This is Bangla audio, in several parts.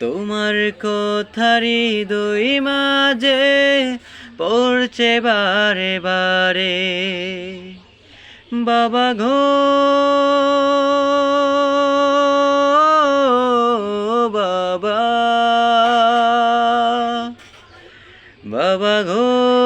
তোমার কথারি দই মাঝে পড়ছে বারে বারে। বাবা ঘো বাবা। বাবা ঘো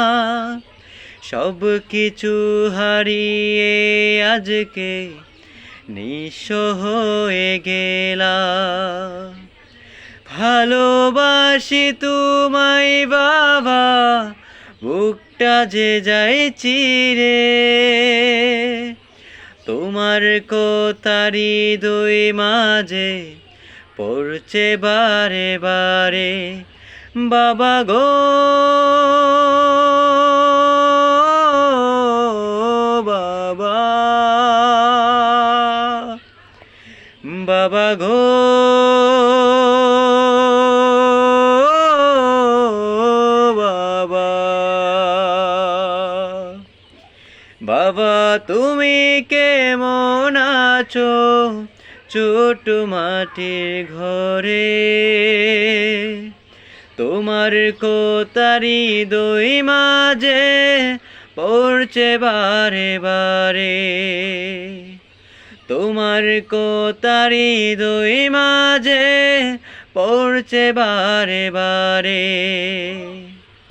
সব কিছু হারিয়ে আজকে নিঃস হয়ে গেলাম। ভালোবাসি তোমায় বাবা বুকটা যে যাই চিরে। তোমার কোতারি দুই মাঝে পড়ছে বারে বারে। বাবা গো বাবা গো। বাবা। বাবা, তুমি কেমন আছো? ছোট মাটির ঘরে। তোমার কোতারি দই মাঝে পড়ছে বারে বারে। তোমার কোতারি দুই মাঝে পড়ছে বারে বারে।